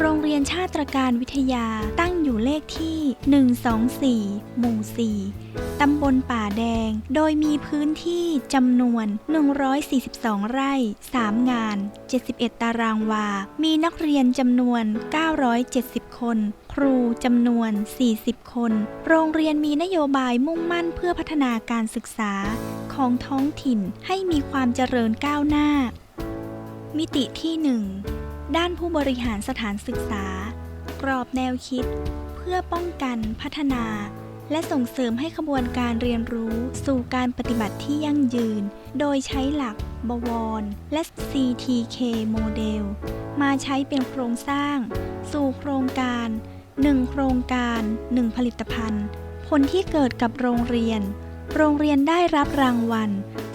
โรงเรียนชาติการวิทยาตั้งอยู่เลขที่ 124 หมู่ 4 ตำบลป่าแดง โดยมีพื้นที่จำนวน 142 ไร่ 3 งาน 71 ตารางวา มีนักเรียนจำนวน 970 คน ครูจำนวน 40 คน โรงเรียนมีนโยบายมุ่งมั่นเพื่อพัฒนาการศึกษาของท้องถิ่นให้มีความเจริญก้าวหน้า มิติที่ 1 ด้านผู้บริหารสถานศึกษา กรอบแนวคิด เพื่อป้องกันพัฒนา และส่งเสริมให้ขบวนการเรียนรู้สู่การปฏิบัติที่ยั่งยืน โดยใช้หลัก บวร และ CTK โมเดล มาใช้เป็นโครงสร้าง สู่โครงการ 1 โครงการ 1 ผลิตภัณฑ์ ผลที่เกิดกับโรงเรียน โรงเรียนได้รับรางวัล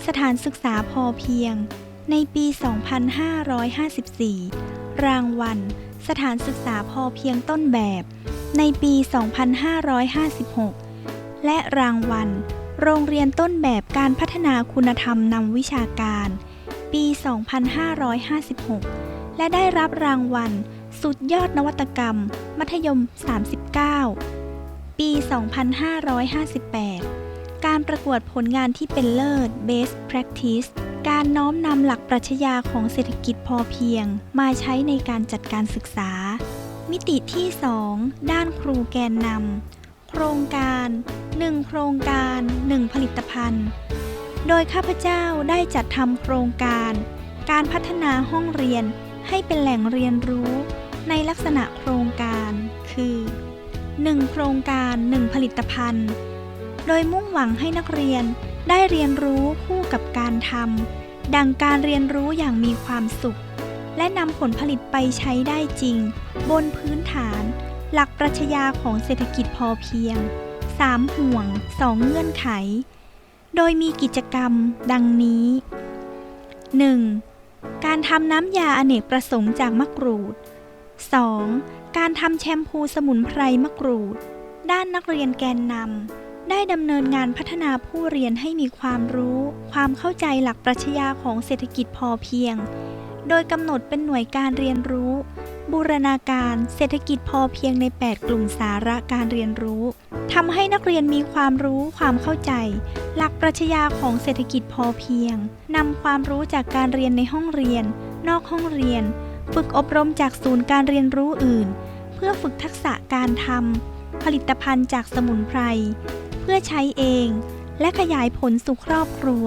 สถานศึกษาพอเพียง ในปี 2554 รางวัล สถานศึกษาพอเพียงต้นแบบ ในปี 2556 และรางวัล โรงเรียนต้นแบบการพัฒนาคุณธรรมนำวิชาการ ปี 2556 และได้รับรางวัล สุดยอดนวัตกรรม มัธยม 39 ปี 2558 การประกวดผลงานที่เป็นเลิศ Best Practice การน้อมนำหลักปรัชญาของเศรษฐกิจพอเพียง มาใช้ในการจัดการศึกษา มิติที่ 2 ด้านครูแกนนำโครงการ 1 โครงการ 1 ผลิตภัณฑ์ โดยข้าพเจ้าได้จัดทำโครงการ การพัฒนาห้องเรียนให้เป็นแหล่งเรียนรู้ในลักษณะโครงการ คือ 1 โครงการ 1 ผลิตภัณฑ์ โดยมุ่งหวังให้นักเรียน ได้เรียนรู้คู่กับการทำดังการเรียนรู้อย่างมีความสุข และนำผลผลิตไปใช้ได้จริง บนพื้นฐาน หลักปรัชญาของเศรษฐกิจพอเพียง 3 ห่วง 2 เงื่อนไข โดยมีกิจกรรมดังนี้ 1. การทำน้ำยาอเนกประสงค์จากมะกรูด 2. การทำแชมพูสมุนไพรมะกรูด ด้านนักเรียนแกนนำ ได้ดำเนินงานพัฒนาผู้เรียนให้มีความรู้ ความเข้าใจหลักปรัชญาของเศรษฐกิจพอเพียง โดยกำหนดเป็นหน่วยการเรียนรู้ บูรณาการเศรษฐกิจพอเพียงใน 8 กลุ่มสาระการเรียนรู้ทำให้นักเรียนมีความรู้ความเข้าใจ หลักปรัชญาของเศรษฐกิจพอเพียงนำความรู้จากการเรียนในห้องเรียน นอกห้องเรียน ฝึกอบรมจากศูนย์การเรียนรู้อื่น เพื่อฝึกทักษะการทำ ผลิตภัณฑ์จากสมุนไพร เพื่อใช้เองและขยายผลสู่ครอบครัว